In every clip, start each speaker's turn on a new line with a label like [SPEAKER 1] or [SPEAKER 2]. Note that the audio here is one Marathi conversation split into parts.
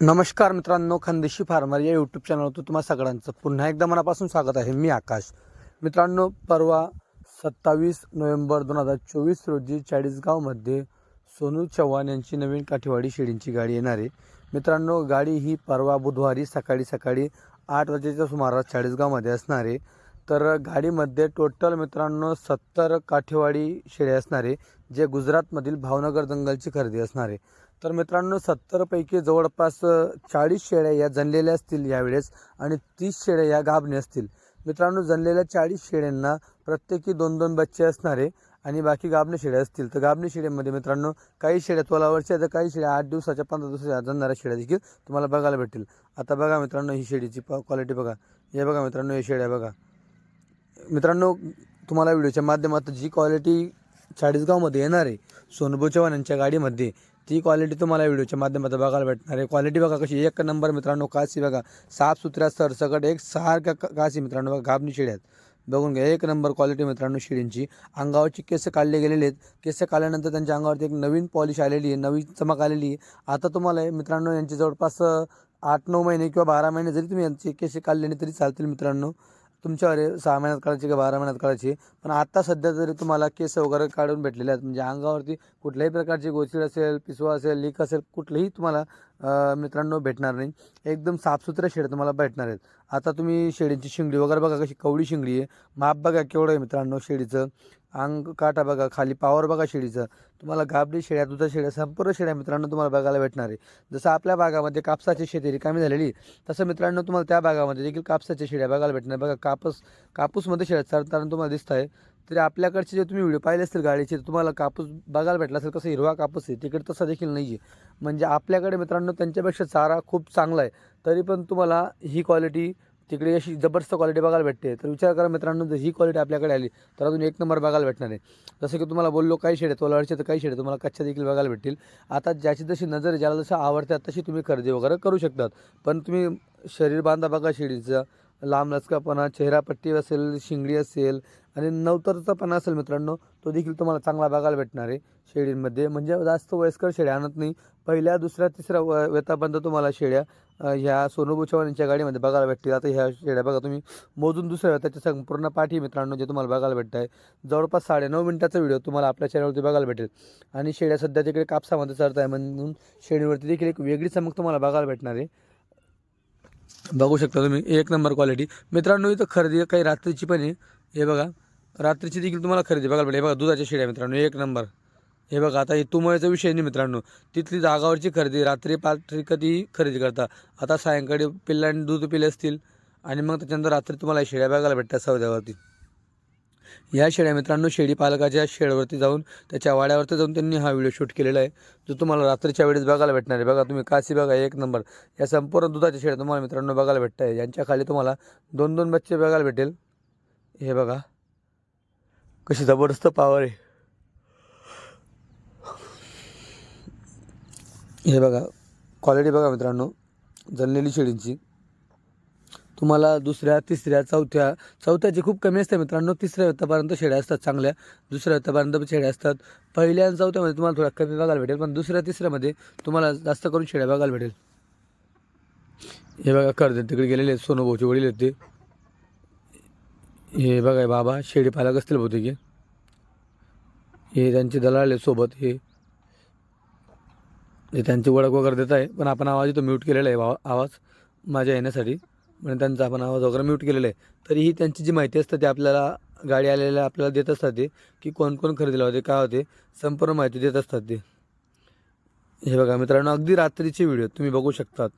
[SPEAKER 1] नमस्कार मित्रांनो खानदेशी फार्मर या यूट्यूब चॅनलवर तुम्हाला सगळ्यांचं पुन्हा एकदा मनापासून स्वागत आहे. मी आकाश. मित्रांनो परवा सत्तावीस नोव्हेंबर दोन हजार चोवीस रोजी चाळीसगावमध्ये सोनू चव्हाण यांची नवीन काठीवाडी शेळींची गाडी येणार आहे. मित्रांनो गाडी ही परवा बुधवारी सकाळी सकाळी आठ वाजेच्या सुमारास चाळीसगावमध्ये असणार आहे. तर गाडीमध्ये टोटल मित्रांनो सत्तर काठेवाडी शेळ्या असणारे जे गुजरातमधील भावनगर जंगलची खरेदी असणार आहे. तर मित्रांनो सत्तरपैकी जवळपास चाळीस शेळ्या या जनलेल्या असतील यावेळेस आणि तीस शेळ्या या गाभणे असतील. मित्रांनो जनलेल्या चाळीस शेळ्यांना प्रत्येकी दोन दोन बच्चे असणारे आणि बाकी गाभणे शेळ्या असतील. तर गाभणे शेळ्यामध्ये मित्रांनो काही शेळ्या तोलावरच्या तर काही शेळ्या आठ दिवसाच्या पंधरा दिवसाच्या जनणाऱ्या शेळ्या देखील तुम्हाला बघायला भेटेल आता बघा मित्रांनो ही शेळीची क्वालिटी बघा. हे बघा मित्रांनो हे शेळ्या बघा. मित्रांनो तुम्हाला व्हिडिओच्या माध्यमात जी क्वालिटी चाळीसगावमध्ये येणार आहे सोनभू चव्हाण यांच्या गाडीमध्ये ती क्वालिटी तुम्हाला व्हिडिओच्या माध्यमातून बघायला भेटणार आहे. क्वालिटी बघा कशी एक नंबर मित्रांनो कासी बघा. साफसुथऱ्या सरसकट एक सारख्या का कासी मित्रांनो बघा घाबणी शिड्यात बघून घ्या एक नंबर क्वालिटी मित्रांनो शेळींची अंगावरची केस काढले गेलेले आहेत. केस काढल्यानंतर त्यांच्या अंगावरती एक नवीन पॉलिश आलेली आहे नवीन चमक आलेली आहे. आता तुम्हाला मित्रांनो यांची जवळपास आठ नऊ महिने किंवा बारा महिने जरी तुम्ही यांचे केस काढले नाही तरी चालतील मित्रांनो. तुमच्यावर आहे, सहा महिन्यात काढायची का बारा महिन्यात काढायची? पण आता सध्या तरी तुम्हाला केस वगैरे काढून भेटलेले आहेत म्हणजे अंगावरती कुठल्याही प्रकारची गोचीड असेल पिसवा असेल लीक असेल कुठलंही तुम्हाला मित्रांनो भेटणार नाही. एकदम साफसुथऱ्या शेड तुम्हाला भेटणार आहेत. आता तुम्ही शेळीची शिंगडी वगैरे बघा कशी कवडी शिंगडी आहे. माप बघा केवढं आहे मित्रांनो शेळीचं अंग काटा बघा खाली पावर बघा शेळीचं. तुम्हाला गाबडी शेळ्या दुधा शेळ्या संपूर्ण शेळ्या मित्रांनो तुम्हाला बघायला भेटणार आहे. जसं आपल्या भागामध्ये कापसाची शेती रिकामी झालेली तसं मित्रांनो तुम्हाला त्या भागामध्ये देखील कापसाच्या शेळ्या बघायला भेटणार. बघा कापूस कापूसमध्ये शेळ्या चरताना तुम्हाला दिसत आहे तरी आपल्याकडचे जे तुम्ही व्हिडिओ पाहिले असतील गाडीचे तर तुम्हाला कापूस बघायला भेटला असेल. कसं हिरवा कापूस आहे तिकडे तसा देखील नाही आहे म्हणजे आपल्याकडे मित्रांनो त्यांच्यापेक्षा चारा खूप चांगला आहे. तरी पण तुम्हाला ही क्वालिटी तिकडे अशी जबरदस्त क्वालिटी बघायला भेटते. तर विचार करा मित्रांनो जर ही क्वालिटी आपल्याकडे आली तर अजून एक नंबर बघायला भेटणार आहे. जसं की तुम्हाला बोललो काही शेडे तोलावरचे तर काही शेडे तुम्हाला कच्च्या देखील बघायला भेटतील. आता ज्याची जशी नजर आहे, ज्याला जसं आवडतात तशी तुम्ही खरेदी वगैरे करू शकतात. पण तुम्ही शरीर बांधा बघा शेडीचं लांब लचकापणा चेहरापट्टी असेल शिंगडी असेल आणि नवतरचापणा असेल मित्रांनो तो देखील तुम्हाला चांगला बघायला भेटणार आहे शेळींमध्ये. म्हणजे जास्त वयस्कर शेळ्या आणत नाही. पहिल्या दुसऱ्या तिसऱ्या व वेतापर्यंत तुम्हाला शेळ्या ह्या सोनू चव्हाण यांच्या गाडीमध्ये बघायला भेटतील. आता ह्या शेळ्या बघा तुम्ही. मोजून दुसऱ्या वेताच्या संपूर्ण पाठी मित्रांनो जे तुम्हाला बघायला भेटत आहे. जवळपास साडेनऊ मिनटाचा व्हिडिओ तुम्हाला आपल्या चॅनलवरती बघायला भेटेल. आणि शेळ्या सध्या तिकडे कापसामध्ये चढत आहे म्हणून शेळीवरती देखील एक वेगळी चमक तुम्हाला बघायला भेटणार आहे. बघू शकता तुम्ही एक नंबर क्वालिटी मित्रांनो इथं खरेदी काही रात्रीची पण आहे. हे बघा रात्रीची देखील तुम्हाला खरेदी बघायला भेटेल. हे बघा दुधाच्या शिड्या मित्रांनो एक नंबर. हे बघा आता हे तुमळ्याचा विषय नाही मित्रांनो. तिथली जागावरची खरेदी रात्री पात्री कधी खरेदी करता? आता सायंकाळी पिल्लांनी दूध पिले असतील आणि मग त्याच्यानंतर रात्री तुम्हाला हे बघायला भेटतात सौद्यावरती. या शेळ्या मित्रांनो शेळी पालकाच्या शेडवरती जाऊन त्याच्या वाड्यावरती जाऊन त्यांनी हा व्हिडिओ शूट केलेला आहे. जो तुम्हाला रात्रीच्या वेळेस बघायला भेटणार आहे. बघा तुम्ही काशी बघा एक नंबर. या संपूर्ण दुधाच्या शेळ्या तुम्हाला मित्रांनो बघायला भेटत आहे. यांच्या खाली तुम्हाला दोन दोन बच्चे बघायला भेटेल. हे बघा. कशी जबरदस्त पावर आहे. हे बघा. क्वालिटी बघा मित्रांनो. जळलेली शेळींची. तुम्हाला दुसऱ्या तिसऱ्या चौथ्या चौथ्याची खूप कमी असते मित्रांनो तिसऱ्या वेतापर्यंत शेड्या असतात चांगल्या. दुसऱ्या व्यतापर्यंत पण असतात. पहिल्या आणि चौथ्यामध्ये तुम्हाला थोडा कमी बघायला भेटेल पण दुसऱ्या तिसऱ्यामध्ये तुम्हाला जास्त करून शेड्या बघायला भेटेल. हे बघा कर्ज तिकडे गेलेले आहेत सोनूभाऊचे वडील आहेत ते. हे बघा बाबा शेळी पालक असतील बहुतेक हे. हे त्यांचे दलाल आहेत सोबत हे. हे त्यांची ओळख वगैरे देत आहे पण आपण आवाज इथं म्यूट केलेला आहे आवाज माझ्या येण्यासाठी. म्हणजे त्यांचा आपण आवाज वगैरे म्यूट केलेला आहे. तरीही त्यांची जी माहिती असते ते आपल्याला गाडी आलेल्या आपल्याला देत असतात ते की कोण कोण खरेदीला होते काय होते संपूर्ण माहिती देत असतात ते. हे बघा मित्रांनो अगदी रात्रीचे व्हिडिओ तुम्ही बघू शकतात.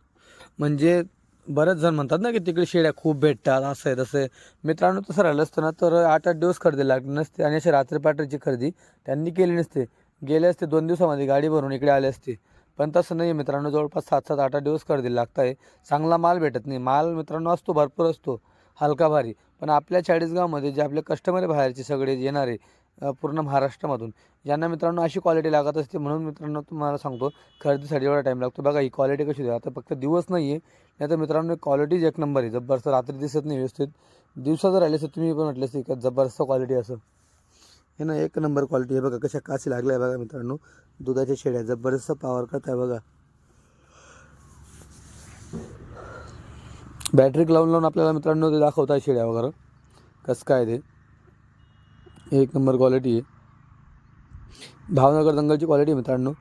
[SPEAKER 1] म्हणजे बरेच जण म्हणतात ना की तिकडे शेड्या खूप भेटतात असं आहे तसं आहे. मित्रांनो तसं राहिलं असतं ना तर आठ आठ दिवस खरेदी लागली नसते आणि अशी रात्री रात्रीपाठीची खरेदी त्यांनी केली नसते. गेले असते दोन दिवसामध्ये गाडी भरून इकडे आले असते. पण तसं नाही आहे मित्रांनो जवळपास सात सात आठ आठ दिवस खरेदी लागत आहे चांगला माल भेटत नाही. माल मित्रांनो असतो भरपूर असतो. हलका भारी. पण आपल्या चाळीसगावमध्ये जे आपले कस्टमर आहे बाहेरचे सगळे येणारे पूर्ण महाराष्ट्रामधून ज्यांना मित्रांनो अशी क्वालिटी लागत असते म्हणून मित्रांनो तुम्हाला सांगतो खरेदीसाठी एवढा टाईम लागतो. बघा ही क्वालिटी कशी आहे आता फक्त दिवस नाही आहे नाही तर मित्रांनो क्वालिटीच एक नंबर आहे जबरदस्त रात्री दिसत नाही व्यवस्थित. दिवसा जर आले असं तुम्ही पण म्हटलं असते का जबरदस्त क्वालिटी असं. हे ना एक नंबर क्वालिटी आहे. बघा कशा कासी लागल्या आहे बघा मित्रांनो. दुधाच्या शेड्या जबरदस्त पावर करत आहे बघा. बॅटरी लावून लावून आपल्याला मित्रांनो ते दाखवत आहे शेड्या वगैरे. कसं काय ते? एक नंबर क्वालिटी आहे. भावनगर दंगलची क्वालिटी मित्रांनो.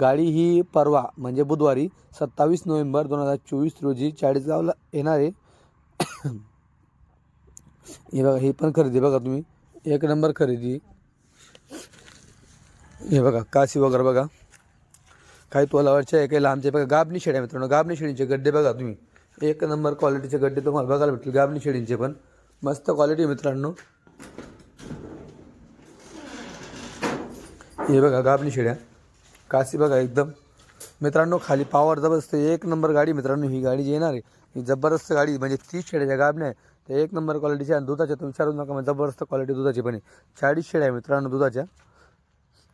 [SPEAKER 1] गाडी ही परवा म्हणजे बुधवारी सत्तावीस नोव्हेंबर दोन हजार चोवीस रोजी चाळीसगावला येणार आहे. हे बघा ही पण खरेदी बघा तुम्ही. एक नंबर खरेदी. हे बघा काशी वगैरे बघा. काही तोलावरचे आहे काही लांबचे बघा गाबणी शेड्या मित्रांनो. गाबणी शेडींचे गड्डे बघा तुम्ही. एक नंबर क्वालिटीचे गड्डे तुम्हाला बघायला भेटतील गाबणी शेडींचे पण. मस्त क्वालिटी मित्रांनो. हे बघा गाबणी शेड्या. काशी बघा एकदम. मित्रांनो खाली पावर जबरदस्त आहे. एक नंबर गाडी मित्रांनो ही गाडी जी येणार आहे ही जबरदस्त गाडी म्हणजे तीस शेड्याच्या गाबण्या आहे त्या एक नंबर क्वालिटीच्या आणि दुधाच्या तुम्ही विचारू नका जबरदस्त क्वालिटी दुधाची पण आहे. चाळीस शेड्या आहे मित्रांनो दुधाच्या.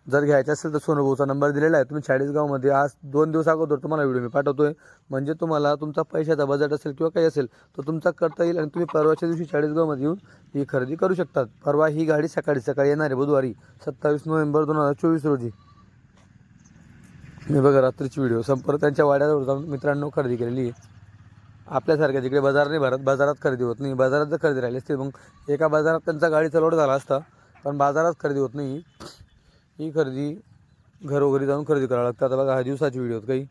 [SPEAKER 1] जर घ्यायचं असेल तर सोनूभाऊचा नंबर दिलेला आहे. तुम्ही चाळीसगावमध्ये आज दोन दिवस अगोदर तुम्हाला व्हिडिओ मी पाठवतो आहे म्हणजे तुम्हाला तुमचा पैशाचा बजेट असेल किंवा काही असेल तर तुमचा करता येईल आणि तुम्ही परवाच्या दिवशी चाळीसगावमध्ये येऊन ही खरेदी करू शकतात. परवा ही गाडी सकाळी सकाळी येणार आहे बुधवारी सत्तावीस नोव्हेंबर दोन हजार चोवीस रोजी. मी बघा रात्रीची व्हिडिओ संपर्क त्यांच्या वाड्यावर जाऊन मित्रांनो खरेदी केलेली आहे. आपल्यासारख्या जिकडे बाजार नाही भरत बाजारात खरेदी होत नाही. बाजारात जर खरेदी राहिली असते मग एका बाजारात त्यांचा गाडीचा लोड झाला असता पण बाजारात खरेदी होत नाही. ही खरेदी घरोघरी जाऊन खरेदी करावं लागतं. आता बघा हा दिवसाची व्हिडिओ आहेत काही.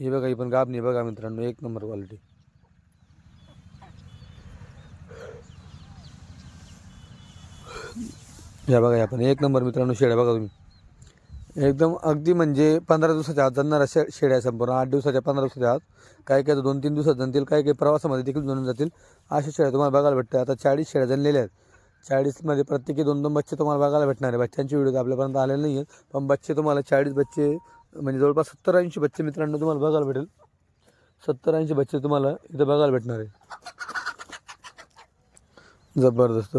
[SPEAKER 1] हे बघा ही पण गाब नाही बघा मित्रांनो एक नंबर क्वालिटी या बघा या पण एक नंबर मित्रांनो शेड्या बघा तुम्ही. एकदम अगदी म्हणजे पंधरा दिवसाच्या आत जाणाऱ्या शे शेड्या संपूर्ण. आठ दिवसाच्या पंधरा दिवसाच्या आत काही काही दोन तीन दिवसात जणतील काही काही प्रवासामध्ये देखील जणून जातील अशा शेड्या तुम्हाला बघायला भेटतात. आता चाळीस शेड्या जणलेल्या आहेत. चाळीसमध्ये प्रत्येकी दोन दोन बच्चे तुम्हाला बघायला भेटणार आहे. बच्चांची व्हिडिओ आपल्यापर्यंत आलेले नाही आहेत पण बच्चे तुम्हाला चाळीस बच्चे म्हणजे जवळपास सत्तर ऐंशी बच्चे मित्रांनो तुम्हाला बघायला भेटेल. सत्तर ऐंशी बच्चे तुम्हाला इथं बघायला भेटणार आहे. जबरदस्त.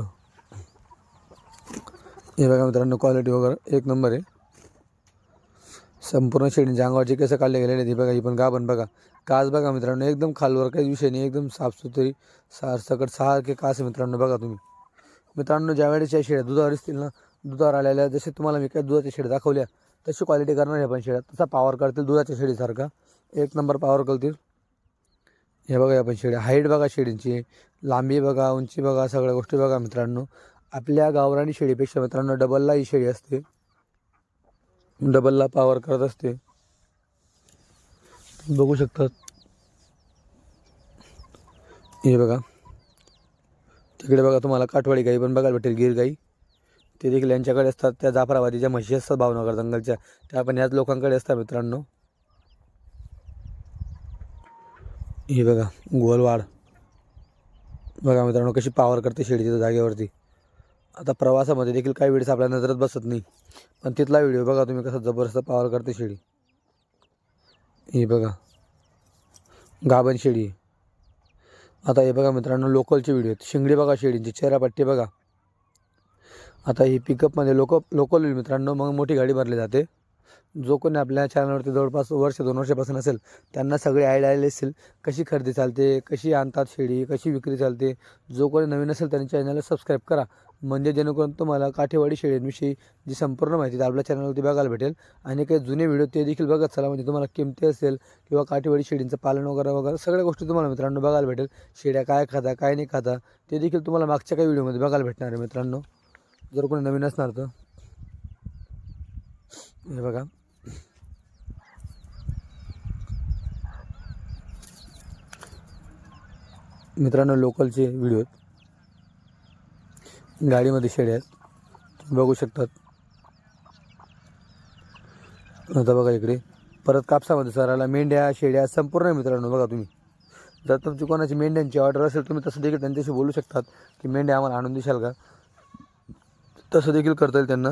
[SPEAKER 1] हे बघा मित्रांनो क्वालिटी वगैरे एक नंबर आहे. संपूर्ण शेडींचे अंगावरचे केसं काढले गेलेले आहेत. हे बघा ही पण गाभण बघा. कास बघा मित्रांनो एकदम खालवर काही विषय नाही एकदम साफसुथरी सार सकट सारखे कास मित्रांनो बघा तुम्ही. मित्रांनो ज्या वेळेस या शेळ्या दुधावर असतील ना दुधावर आलेल्या जसे तुम्हाला मी काही दुधाच्या शेळ्या दाखवल्या तशी क्वालिटी करणार आहे पण शेळ्या. तसा पावर करतील दुधाच्या शेळीसारखा. एक नंबर पावर करतील. हे बघा या पण शेळ्या. हाईट बघा शेळींची. लांबी बघा उंची बघा सगळ्या गोष्टी बघा मित्रांनो. आपल्या गावरानी शेळीपेक्षा मित्रांनो डबलला ही शेळी असते. डबलला पावर करत असते. बघू शकतात. हे बघा. तिकडे बघा तुम्हाला काठवाडी गाई पण बघायला भेटेल गिर गाई. ते देखील यांच्याकडे असतात त्या जाफराबादी ज्या म्हशी असतात भावनगर जंगलच्या त्या पण याच लोकांकडे असतात मित्रांनो. हे बघा गोलवाड. बघा मित्रांनो कशी पावर करते शेडीच्या तिथं जागेवरती. आता प्रवासामध्ये देखील काही वेळेस आपल्या नजरात बसत नाही. पण तिथला व्हिडिओ बघा तुम्ही कसं जबरदस्त पावर करते शेळी. हे बघा. गाभण शेळी. आता हे बघा मित्रांनो लोकलचे व्हिडिओ आहेत. शिंगडी बघा शेळींची चेहरापट्टी बघा. आता ही पिकअपमध्ये लोक लोकल होईल मित्रांनो मग मोठी गाडी भरली जाते. जो कोणी आपल्या चॅनलवरती जवळपास वर्ष दोन वर्षापासून असेल त्यांना सगळी आयडिया आली असेल कशी खरेदी चालते कशी आणतात शेळी कशी विक्री चालते. जो कोणी नवीन असेल त्यांनी चॅनलला सबस्क्राईब करा. म्हणजे जेणेकरून तुम्हाला काठेवाडी शेळींविषयी जी संपूर्ण माहिती आपल्या चॅनलवरती बघायला भेटेल. आणि काही जुने व्हिडिओ ते देखील बघत चला म्हणजे तुम्हाला किमती असेल किंवा काठेवाडी शेळींचं पालन वगैरे वगैरे सगळ्या गोष्टी तुम्हाला मित्रांनो बघायला भेटेल. शेळ्या काय खाता काय नाही खाता ते देखील तुम्हाला मागच्या काही व्हिडिओमध्ये बघायला भेटणार आहे मित्रांनो. जर कोणी नवीन असणार तर. हे बघा. मित्रांनो लोकलचे व्हिडिओ आहेत. गाडीमध्ये शेळ्या आहेत. तुम्ही बघू शकतात. आता बघा इकडे. परत कापसामध्ये सराला मेंढ्या शेळ्या संपूर्ण मित्रांनो बघा तुम्ही. जर तुमची कोणाची मेंढ्यांची ऑर्डर असेल तुम्ही तसं देखील त्यांच्याशी बोलू शकतात की मेंढ्या आम्हाला आणून देशाल का? तसं देखील करता येईल त्यांना.